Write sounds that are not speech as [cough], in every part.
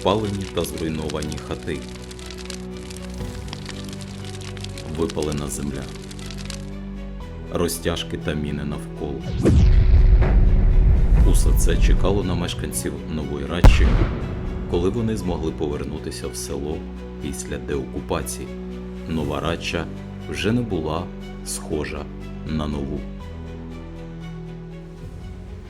спалені та зруйновані хати, випалена земля, розтяжки та міни навколо. Усе це чекало на мешканців Нової Радчі, коли вони змогли повернутися в село після деокупації. Нова Радча вже не була схожа на нову.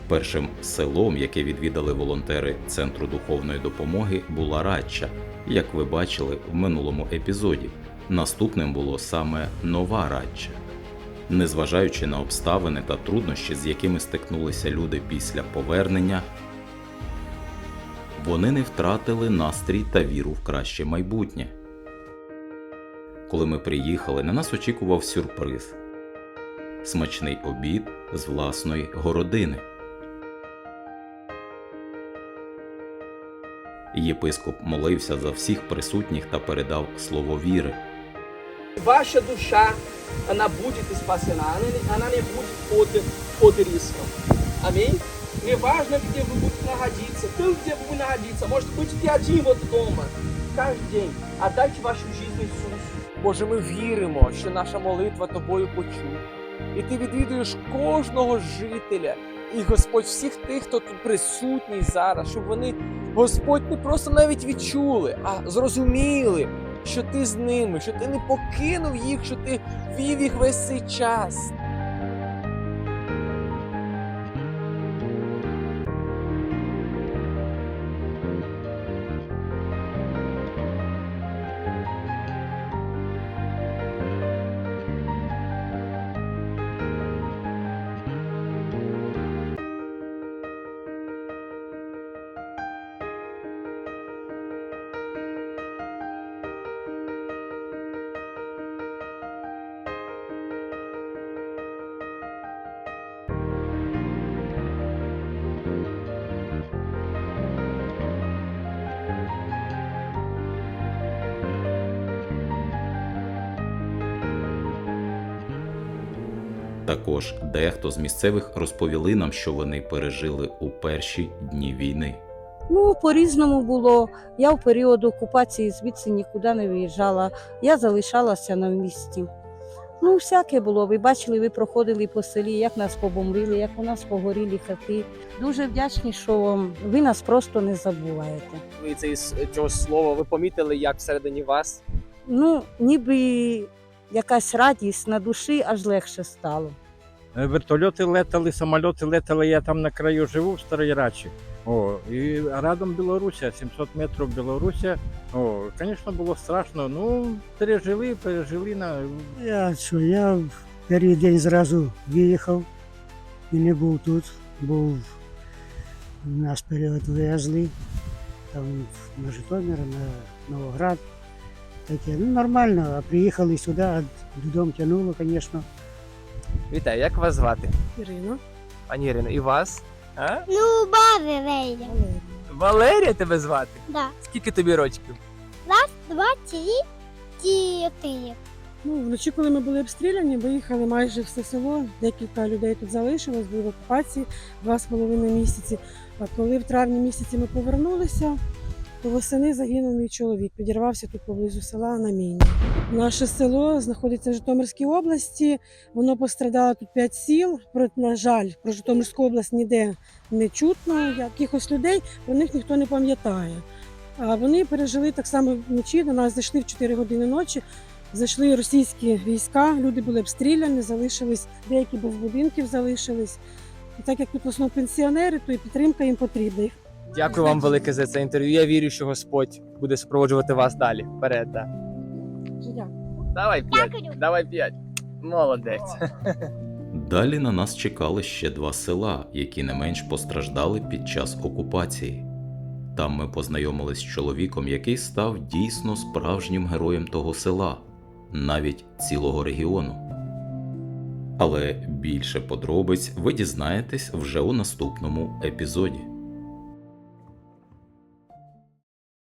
Першим селом, яке відвідали волонтери Центру духовної допомоги, була Радча, як ви бачили в минулому епізоді. Наступним було саме Нова Радча. Незважаючи на обставини та труднощі, з якими стикнулися люди після повернення, вони не втратили настрій та віру в краще майбутнє. Коли ми приїхали, на нас очікував сюрприз смачний обід з власної городини. Єпископ молився за всіх присутніх та передав слово віри. Ваша душа, она будет спасена, она, не- она не будет под, под риском. Аминь. Неважно, где вы будете находиться, там, где вы находиться, может быть, ты один вот дома. Каждый день отдайте вашу жизнь Иисусу. Боже, ми віримо, що наша молитва тобою почута. І ти відвідуєш кожного жителя. І Господь, всіх тих, хто тут присутній зараз, щоб вони, Господь, не просто навіть відчули, а зрозуміли, що ти з ними, що ти не покинув їх, що ти вів їх весь цей час. Також дехто з місцевих розповіли нам, що вони пережили у перші дні війни. Ну, по-різному було. Я в період окупації звідси нікуди не виїжджала. Я залишалася на місці. Ну, всяке було. Ви бачили, ви проходили по селі, як нас побомбили, як у нас погоріли хати. Дуже вдячні, що ви нас просто не забуваєте. Ви цей, цього слова ви помітили, як всередині вас? Ну, ніби якась радість на душі аж легше стало. Е, Вертольоти летали, самольоти летали, я там на краю живу в Старій Рачі. О, і рядом Білорусія, 700 метрів Білорусія. О, звісно, було страшно. Ну, пережили, пережили на Я що, я в перший день зразу виїхав і не був тут. Був нас перевезли там на Житомир, на Новоград. Таке, ну нормально, а приїхали сюди, а додому тягнуло, звісно. Вітаю, як вас звати? Ірина. Пані Ірино, і вас? А? Ну, баби вийде. Валерія тебе звати? Да. Скільки тобі рочків? Два, три, чотири. Ну, вночі, коли ми були обстріляні, виїхали майже все село. Декілька людей тут залишилось, були в окупації два з половиною місяці. А коли в травні місяці ми повернулися, восени загинув мій чоловік. Підірвався тут поблизу села на міні. Наше село знаходиться в Житомирській області. Воно пострадало тут п'ять сіл. На жаль, про Житомирську область ніде не чутно. Якихось людей про них ніхто не пам'ятає. А вони пережили так само вночі. До нас зайшли в 4 години ночі. Зайшли російські війська, люди були обстріляні, залишились, деякі без будинків залишились. І так як тут в пенсіонери, то і підтримка їм потрібна. Дякую вам велике за це інтерв'ю. Я вірю, що Господь буде супроводжувати вас далі. Вперед, да. Давай п'ять. Давай п'ять. Молодець. [laughs] Далі на нас чекали ще два села, які не менш постраждали під час окупації. Там ми познайомились з чоловіком, який став дійсно справжнім героєм того села, навіть цілого регіону. Але більше подробиць ви дізнаєтесь вже у наступному епізоді.